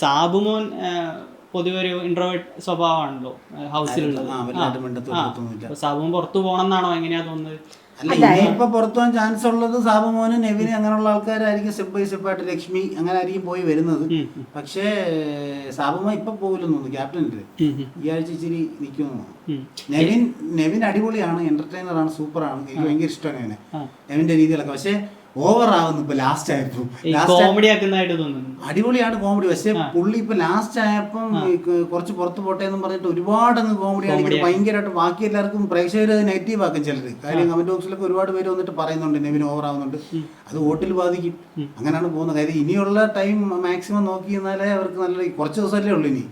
സാബുമോൻ പൊതുവെ ഒരു ഇൻട്രോവേർട്ട് സ്വഭാവമാണല്ലോ ഹൗസിലുള്ളത്. സാബുമോൻ പുറത്തു പോകണം എന്നാണോ എങ്ങനെയാ തോന്നുന്നത്? അല്ല ഇപ്പൊ പുറത്തു പോകാൻ ചാൻസ് ഉള്ളത് സാബുമോന് നെവിന് അങ്ങനെയുള്ള ആൾക്കാരായിരിക്കും സ്റ്റെപ്പ് ബൈ സ്റ്റെപ്പ് ആയിട്ട് ലക്ഷ്മി അങ്ങനെ ആയിരിക്കും പോയി വരുന്നത്. പക്ഷേ സാബുമോ ഇപ്പൊ പോകില്ലെന്ന് തോന്നുന്നു ക്യാപ്റ്റനിൽ ഈ ആഴ്ച ഇച്ചിരി നിൽക്കുന്നു നെവിൻ നെവിൻ അടിപൊളിയാണ് എന്റർടൈനർ ആണ് സൂപ്പറാണ് എനിക്ക് ഭയങ്കര ഇഷ്ടമാണ് നെവിന്റെ രീതികളൊക്കെ. പക്ഷേ ഓവർ ആവുന്നു ഇപ്പൊ ലാസ്റ്റ് ആയപ്പോ. ലാസ്റ്റ് കോമഡി ആക്കുന്നതായിട്ട് തോന്നുന്നു. അടിപൊളിയാണ് കോമഡി പക്ഷെ പുള്ളി ഇപ്പൊ ലാസ്റ്റ് ആയപ്പം കുറച്ച് പുറത്തു പോട്ടെ എന്ന് പറഞ്ഞിട്ട് ഒരുപാട് അങ്ങ് കോമഡി ആണെങ്കിൽ ഭയങ്കരമായിട്ട് ബാക്കി എല്ലാവർക്കും പ്രേക്ഷകർ നെഗറ്റീവ് ആക്കും ചിലർ കാര്യം കമന്റ് ബോക്സിലൊക്കെ ഒരുപാട് പേര് വന്നിട്ട് പറയുന്നുണ്ട് നെവിൻ ഓവർ ആവുന്നുണ്ട്. അത് വോട്ടിൽ ബാധിക്കും. അങ്ങനെയാണ് പോകുന്നത്. കാര്യം ഇനിയുള്ള ടൈം മാക്സിമം നോക്കി എന്നാലേ അവർക്ക് നല്ല കുറച്ച് ദിവസമല്ലേ ഉള്ളൂ ഇനി.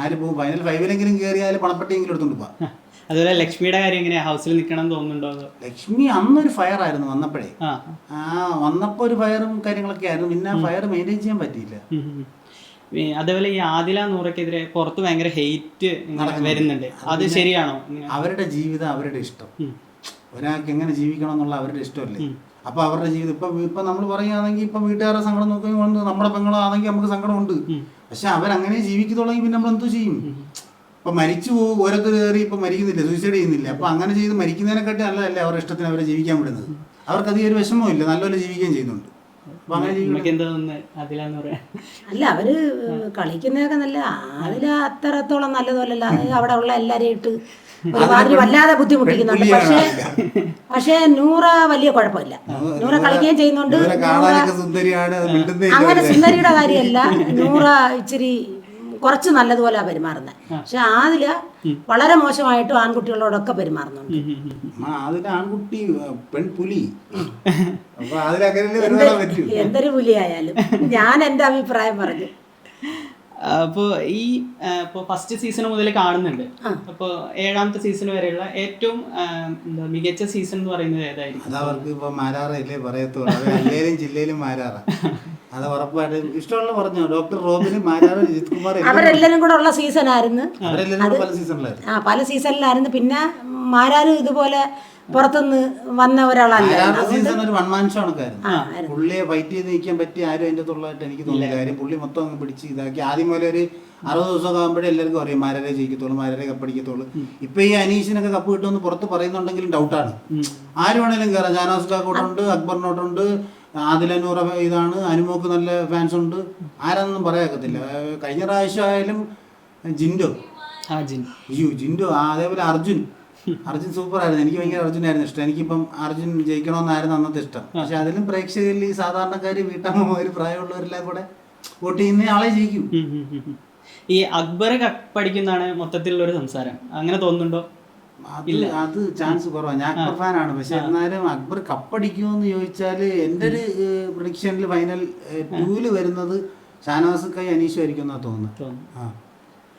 ആര് പോകും? ഫൈനൽ ഫൈവിലെങ്കിലും കയറിയാൽ പണപ്പെട്ടിയെങ്കിലും എടുത്തോണ്ട് പോവാം. അതുപോലെ ലക്ഷ്മിയുടെ കാര്യം എങ്ങനെയാ? ഹൗസിൽ നിൽക്കണം തോന്നുന്നുണ്ടോ ലക്ഷ്മി അന്നൊരു ഫയർ ആയിരുന്നു വന്നപ്പോഴേ. ആ. വന്നപ്പോ ഒരു ഫയറും കാര്യങ്ങളൊക്കെ ആയിരുന്നു. പിന്നെ ആ ഫയർ മെയിന്റെയിൻ ചെയ്യാൻ പറ്റിയില്ല. അതേപോലെ ഈ ആദില നൂറക്കെതിരെ പുറത്ത് ഭയങ്കര ഹെയ്റ്റ് വരുന്നുണ്ട്. അത് ശരിയാണോ? അവരുടെ ജീവിതം അവരുടെ ഇഷ്ടം. ഒരാൾക്ക് എങ്ങനെ ജീവിക്കണം എന്നുള്ള അവരുടെ ഇഷ്ടമല്ലേ? അപ്പൊ അവരുടെ ജീവിതം ഇപ്പൊ ഇപ്പൊ നമ്മൾ പറയുകയാണെങ്കിൽ ഇപ്പൊ വീട്ടുകാരെ സങ്കടം നോക്കുകയും നമ്മുടെ പെങ്ങളോ ആണെങ്കിൽ നമുക്ക് സങ്കടമുണ്ട്. പക്ഷെ അവരങ്ങനെ ജീവിക്കത്തുള്ളെങ്കിൽ പിന്നെ നമ്മൾ എന്തോ ചെയ്യും ഇപ്പൊ മരിച്ചു പോകും ഓരോരുത്തർ കയറി ഇപ്പൊ മരിക്കുന്നില്ല സൂയിസൈഡ് ചെയ്യുന്നില്ല. അപ്പൊ അങ്ങനെ ചെയ്ത് മരിക്കുന്നതിനെക്കാട്ടി നല്ലതല്ലേ അവരുടെ ഇഷ്ടത്തിന് അവരെ ജീവിക്കാൻ വിടുന്നത്? അവർക്ക് അധികം ഒരു വിഷമവും ഇല്ല നല്ലപോലെ ജീവിക്കുകയും ചെയ്യുന്നുണ്ട്. അപ്പൊ അല്ല അവർ കളിക്കുന്നതൊക്കെ നല്ല അതിൽ അത്രത്തോളം നല്ലതല്ല അവിടെ ഉള്ള എല്ലാരെയും ഇട്ട് ഒരുമാതിരി വല്ലാതെ ബുദ്ധിമുട്ടിക്കുന്നുണ്ട്. പക്ഷേ പക്ഷേ നൂറ വലിയ കുഴപ്പമില്ല. നൂറ കളിക്കുകയും ചെയ്യുന്നുണ്ട്. ഇവരെ കാണാനൊക്കെ സുന്ദരിയാണ് അത് മിണ്ടുന്നേ അങ്ങനെ. സുന്ദരിയുടെ കാര്യമല്ല. നൂറ ഇച്ചിരി കുറച്ച് നല്ലതുപോലെ പെരുമാറുന്നത് പക്ഷെ ആദില വളരെ മോശമായിട്ടും ആൺകുട്ടികളോടൊക്കെ പെരുമാറുന്നുണ്ട്. എന്തൊരു പുലി ആൺകുട്ടി പെൺപുലി. എന്തൊരു പുലിയായാലും ഞാൻ എന്റെ അഭിപ്രായം പറഞ്ഞു. അപ്പോൾ ഈ ഇപ്പോൾ ഫസ്റ്റ് സീസൺ മുതൽ കാണുന്നുണ്ട്. അപ്പോൾ ഏഴാമത്തെ സീസൺ വരെയുള്ള ഏറ്റവും എന്താ മികച്ച സീസൺ എന്ന് പറയുന്നത് ഏതായിരിക്കും? അതവർക്ക് ഇപ്പൊ മാരാറല്ലേ പറയത്തുള്ളൂ. ജില്ലയിലും മാരാറ. അത് ഉറപ്പായിട്ട്. ഇഷ്ടമുള്ള പറഞ്ഞു? ഡോക്ടർ റോബിന് മാരാറ ജിത് കുമാർ എല്ലാം അവരെല്ലാരും കൂടെ ഉള്ള സീസൺ ആയിരുന്നു. പല സീസണിലായിരുന്നു ആ പല സീസണിലായിരുന്നു പിന്നെ മാരാരും ഇതുപോലെ പുറത്തുനിന്ന് വന്ന ഒരാളല്ല? വൈറ്റ് സീസൺ ഒരു വൺ മാൻ ഷോ കണക്കായിരുന്നു. പുള്ളിയെ ഫൈറ്റ് ചെയ്ത് നിൽക്കാൻ പറ്റി ആരും അതിന്റെ തുള്ളായിട്ട് എനിക്ക് തോന്നില്ല. കാര്യം പുള്ളി മൊത്തം അങ്ങ് പിടിച്ച് ഇതാക്കി. ആദ്യം പോലെ ഒരു അറുപത് ദിവസമൊക്കെ ആകുമ്പോഴേ എല്ലാവർക്കും അറിയാം മാരാരെ ജയിക്കത്തുള്ളൂ മാരാരെ കപ്പടിക്കത്തുള്ളൂ ഇപ്പൊ ഈ അനീഷിനൊക്കെ കപ്പ് കിട്ടുമെന്ന് പുറത്ത് പറയുന്നുണ്ടെങ്കിലും ഡൗട്ടാണ് ആര് വേണേലും കയറാം ജാനാസ് കാക്കോട്ടുണ്ട് അക്ബറിനോട്ടുണ്ട് ആദിലനൂറ ഇതാണ്. അനുമോക്ക് നല്ല ഫാൻസ് ഉണ്ട്. ആരാന്നൊന്നും പറയാക്കത്തില്ല. കഴിഞ്ഞ പ്രാവശ്യം ആയാലും ജിൻഡോ അയ്യോ ജിൻഡോ. അതേപോലെ അർജുൻ. അർജുൻ സൂപ്പർ ആയിരുന്നു. എനിക്ക് ഭയങ്കര അർജുനായിരുന്നു ഇഷ്ടം. എനിക്കിപ്പം അർജുൻ ജയിക്കണമെന്നായിരുന്നു അന്നത്തെ ഇഷ്ടം. പക്ഷെ അതിലും പ്രേക്ഷകരിൽ ഈ സാധാരണക്കാർ വീട്ടമ്മമാര് പ്രായമുള്ളവരെല്ലാം കൂടെ വോട്ട് ചെയ്യുന്ന ആളെ ജയിക്കും. ഈ അക്ബർ പഠിക്കുന്നതാണ് മൊത്തത്തിലുള്ള ഒരു സംസാരം. അങ്ങനെ തോന്നുന്നുണ്ടോ? അത് അത് ചാൻസ് കുറവാണ് ഞാൻ അക്ബർ ഫാനാണ് പക്ഷെ എന്നാലും അക്ബർ കപ്പടിക്കുമെന്ന് ചോദിച്ചാൽ എന്റെ ഒരു പ്രഡിക്ഷനിൽ ഫൈനൽ ടൂൽ വരുന്നത് ഷാനവാസ് കൈ അനീഷും ആയിരിക്കും എന്നാ തോന്നുന്നത്. തോന്നുന്നു. ആ.